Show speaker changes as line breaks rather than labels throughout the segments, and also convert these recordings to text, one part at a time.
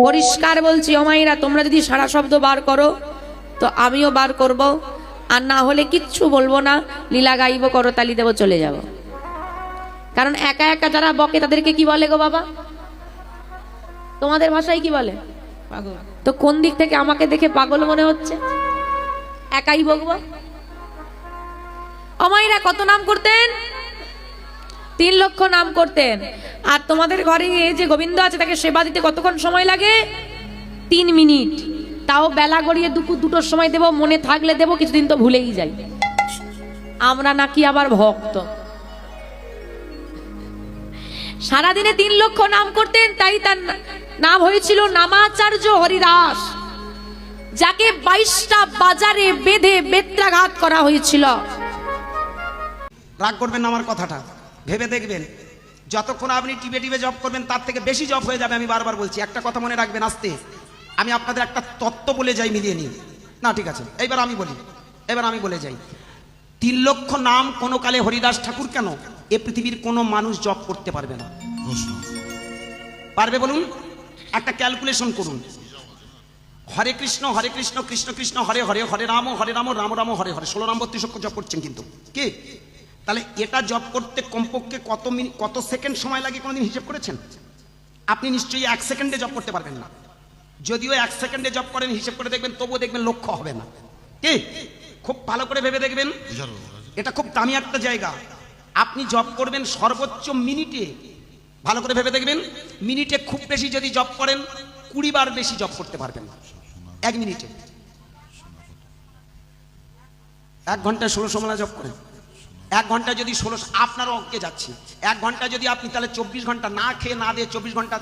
পরিষ্কার বলছি অমাইরা তোমরা যদি সারা শব্দ বার করো তো আমিও বার করব আর না হলে কিচ্ছু বলবো না লীলা গাইব তালি দেব চলে যাব কারণ একা একা যারা বকে তাদেরকে কি বলে গো বাবা তোমাদের ভাষায় কি বলে তো কোন দিক থেকে আমাকে দেখে পাগল মনে হচ্ছে একাই বকবো অমাইরা কত নাম করতেন তিন লক্ষ নাম করতেন আর তোমাদের ঘরে এই যে গোবিন্দ আছে তাকে সেবা দিতে কতক্ষণ সময় লাগে তিন মিনিট তাও বেলা গড়িয়ে দুপুর দুটোর সময় দেব মনে থাকলে দেব কিছুদিন তো ভুলেই যাই আমরা নাকি আবার ভক্ত সারাদিনে তিন লক্ষ নাম করতেন তাই তার নাম হয়েছিল নামাচার্য হরিদাস যাকে বাইশটা বাজারে বেঁধে বেত্রাঘাত করা হয়েছিল
রাগ করবেন আমার কথাটা ভেবে দেখবেন যতক্ষণ আপনি টিপে টিপে জব করবেন তার থেকে বেশি জব হয়ে যাবে আমি বারবার বলছি একটা কথা মনে রাখবেন আসতে আমি আপনাদের একটা তত্ত্ব বলে যাই মিলিয়ে নিয়ে না ঠিক আছে এবার আমি বলি এবার আমি বলে যাই তিন লক্ষ নাম কোনো কালে হরিদাস ঠাকুর কেন এ পৃথিবীর কোনো মানুষ জব করতে পারবে না পারবে বলুন একটা ক্যালকুলেশন করুন হরে কৃষ্ণ হরে কৃষ্ণ কৃষ্ণ কৃষ্ণ হরে হরে হরে রাম হরে রাম রাম রাম হরে হরে ষোলো নম্বর ত্রিশক্ষ জব করছেন কিন্তু কি তাহলে এটা জব করতে কমপক্ষে কত মিনিট কত সেকেন্ড সময় লাগে কোনোদিন হিসেব করেছেন আপনি নিশ্চয়ই এক সেকেন্ডে জব করতে পারবেন না যদিও এক সেকেন্ডে জব করেন হিসেব করে দেখবেন তবুও দেখবেন লক্ষ্য হবে না কি খুব ভালো করে ভেবে দেখবেন এটা খুব দামি একটা জায়গা আপনি জব করবেন সর্বোচ্চ মিনিটে ভালো করে ভেবে দেখবেন মিনিটে খুব বেশি যদি জব করেন কুড়ি বার বেশি জব করতে পারবেন এক মিনিটে এক ঘন্টায় ষোলো সমলা জব করেন এক ঘন্টা যদি ষোলোশো আপনারও অঙ্কে যাচ্ছে এক ঘন্টা যদি আপনি তাহলে চব্বিশ ঘন্টা না খেয়ে না দিয়ে চব্বিশ ঘন্টা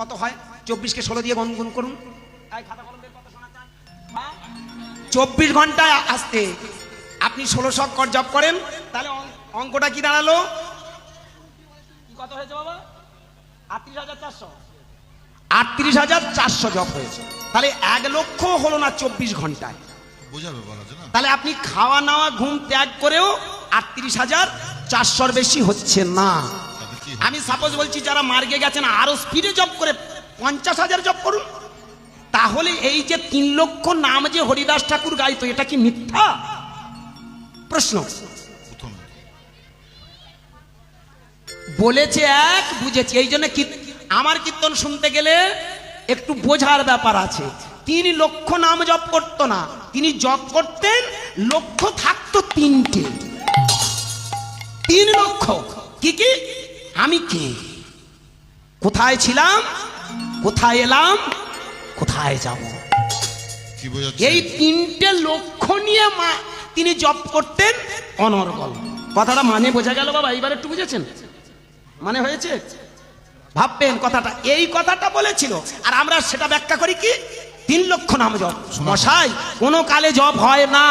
কত হয় চব্বিশকে ষোলো দিয়ে গনগুন করুন চব্বিশ ঘন্টায় আসতে আপনি ষোলোশো কর জব করেন তাহলে অঙ্কটা কি দাঁড়ালো হয়েছে আটত্রিশ হাজার চারশো আটত্রিশ হাজার চারশো জব হয়েছে তাহলে এক লক্ষ হলো না চব্বিশ ঘন্টায় বুঝাবে তাহলে আপনি খাওয়া নাওয়া ঘুম ত্যাগ করেও আটত্রিশ হাজার চারশোর বেশি হচ্ছে না আমি সাপোজ বলছি যারা মার্গে গেছেন আরো স্পিডে জব করে পঞ্চাশ হাজার জব করুন তাহলে এই যে তিন লক্ষ নাম যে হরিদাস ঠাকুর গাইত এটা কি মিথ্যা প্রশ্ন বলেছে এক বুঝেছি এই জন্য আমার কীর্তন শুনতে গেলে একটু বোঝার ব্যাপার আছে তিনি লক্ষ নাম জব করতো না তিনি জব করতেন লক্ষ থাকতো তিনটে তিন লক্ষ কি কি আমি কে কোথায় ছিলাম কোথায় এলাম কোথায় যাব এই তিনটে লক্ষ্য নিয়ে মা তিনি জব করতেন অনর্গল কথাটা মানে বোঝা গেল বাবা এইবার একটু বুঝেছেন মানে হয়েছে ভাববেন কথাটা এই কথাটা বলেছিল আর আমরা সেটা ব্যাখ্যা করি কি তিন লক্ষ নাম জব মশাই কোনো কালে জব হয় না